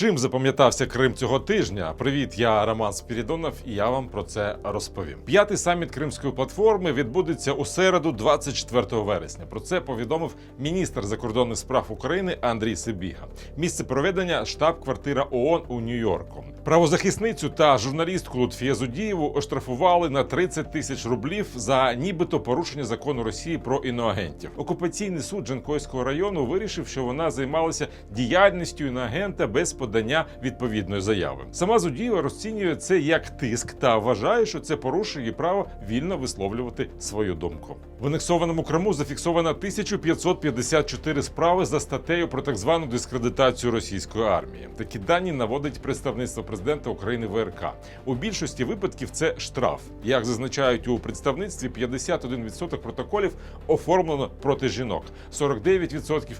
Чим запам'ятався Крим цього тижня? Привіт, я Роман Спірідонов, і я вам про це розповім. П'ятий саміт Кримської платформи відбудеться у середу, 24 вересня. Про це повідомив міністр закордонних справ України Андрій Сибіга. Місце проведення штаб-квартира ООН у Нью-Йорку. Правозахисницю та журналістку Лутфія Зудієву оштрафували на 30 тисяч рублів за нібито порушення закону Росії про іноагентів. Окупаційний суд Джанкойського району вирішив, що вона займалася діяльністю іноагента без подання відповідної заяви. Сама Зудієва розцінює це як тиск та вважає, що це порушує її право вільно висловлювати свою думку. В анексованому Криму зафіксовано 1554 справи за статтею про так звану дискредитацію російської армії. Такі дані наводить представництво президента України ВРК. У більшості випадків це штраф. Як зазначають у представництві, 51% протоколів оформлено проти жінок, 49%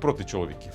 проти чоловіків.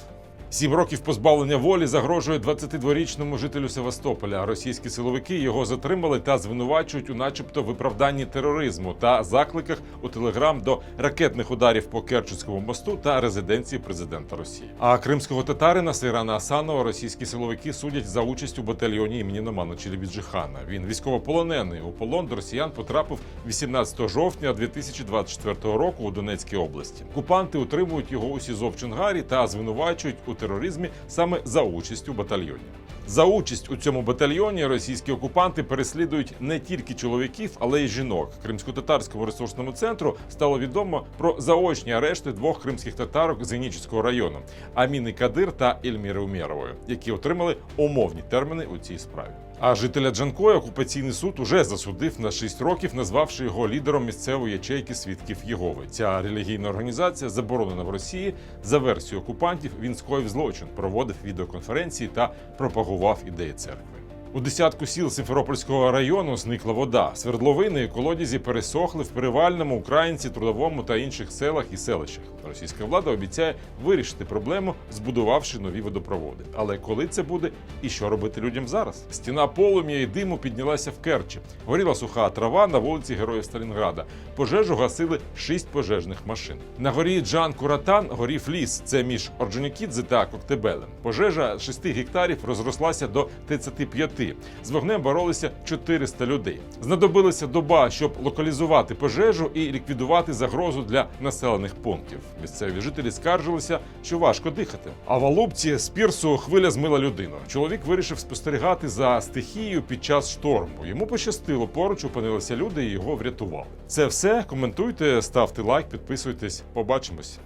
Сім років позбавлення волі загрожує 22-річному жителю Севастополя. Російські силовики його затримали та звинувачують у, начебто, виправданні тероризму та закликах у телеграм до ракетних ударів по Керченському мосту та резиденції президента Росії. А кримського татарина Сейрана Асанова російські силовики судять за участь у батальйоні імені Номана Челебіджихана. Він військовополонений. У полон до росіян потрапив 18 жовтня 2024 року у Донецькій області. Окупанти утримують його у СІЗО в Чонгарі та звинувачують у тероризмі саме за участь у батальйоні. За участь у цьому батальйоні російські окупанти переслідують не тільки чоловіків, але й жінок. Кримсько-татарському ресурсному центру стало відомо про заочні арешти двох кримських татарок з Генічеського району Аміни Кадир та Ельміри Умєрової, які отримали умовні терміни у цій справі. А жителя Джанкоя окупаційний суд уже засудив на 6 років, назвавши його лідером місцевої ячейки свідків Єгови. Ця релігійна організація заборонена в Росії. За версією окупантів він скоїв злочин, проводив відеоконференції та пропагував ідеї церкви. У десятку сіл Сімферопольського району зникла вода. Свердловини і колодязі пересохли в Перевальному, Українці, Трудовому та інших селах і селищах. Російська влада обіцяє вирішити проблему, збудувавши нові водопроводи. Але коли це буде і що робити людям зараз? Стіна полум'я і диму піднялася в Керчі. Горіла суха трава на вулиці Героїв Сталінграда. Пожежу гасили шість пожежних машин. На горі Джан Куратан горів ліс. Це між Орджонікідзе та Коктебелем. Пожежа 6 гектарів розрослася до 35. З вогнем боролися 400 людей. Знадобилася доба, щоб локалізувати пожежу і ліквідувати загрозу для населених пунктів. Місцеві жителі скаржилися, що важко дихати. А в Алубці з пірсу хвиля змила людину. Чоловік вирішив спостерігати за стихією під час шторму. Йому пощастило, поруч опинилися люди і його врятували. Це все. Коментуйте, ставте лайк, підписуйтесь. Побачимось.